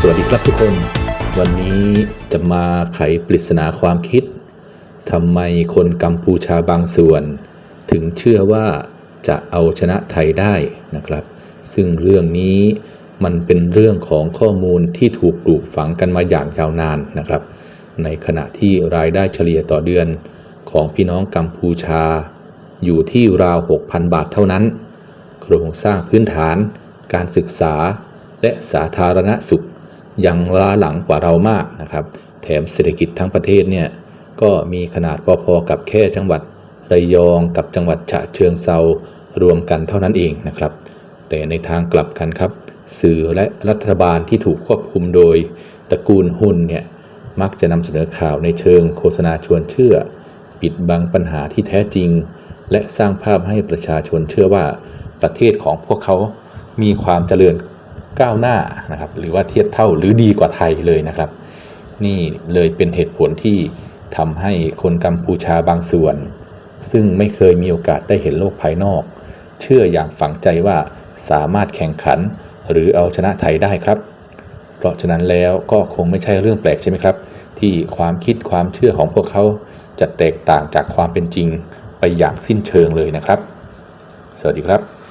สวัสดีครับทุกคน วันนี้จะมาไขปริศนาความคิดทำไมคนกัมพูชาบางส่วน ถึงเชื่อว่าจะเอาชนะไทยได้นะครับ ซึ่งเรื่องนี้มันเป็นเรื่องของข้อมูลที่ถูกปลูกฝังกันมาอย่างยาวนานนะครับ ในขณะที่รายได้เฉลี่ยต่อเดือนของพี่น้องกัมพูชา อยู่ที่ราว 6,000 บาทเท่านั้น โครงสร้างพื้นฐาน การศึกษาและสาธารณสุข ยังล้าหลังกว่าเรามากนะครับ แถมเศรษฐกิจทั้งประเทศเนี่ยก็มีขนาดพอๆกับแค่จังหวัดระยองกับจังหวัดฉะเชิงเซารวมกันเท่านั้นเองนะครับ แต่ในทางกลับกันครับ สื่อและรัฐบาลที่ถูกควบคุมโดยตระกูลหุ้นเนี่ยมักจะนำเสนอข่าวในเชิงโฆษณาชวนเชื่อ ปิดบังปัญหาที่แท้จริง และสร้างภาพให้ประชาชนเชื่อว่าประเทศของพวกเขามีความเจริญ ก้าวหน้านะครับหรือว่าเทียบเท่าหรือดีกว่าไทยเลยนะครับ นี่เลยเป็นเหตุผลที่ทำให้คนกัมพูชาบางส่วน ซึ่งไม่เคยมีโอกาสได้เห็นโลกภายนอก เชื่ออย่างฝังใจว่าสามารถแข่งขัน หรือเอาชนะไทยได้ครับ เพราะฉะนั้นแล้วก็คงไม่ใช่เรื่องแปลกใช่ไหมครับ ที่ความคิดความเชื่อของพวกเขาจะแตกต่างจากความเป็นจริงไปอย่างสิ้นเชิงเลยนะครับ สวัสดีครับ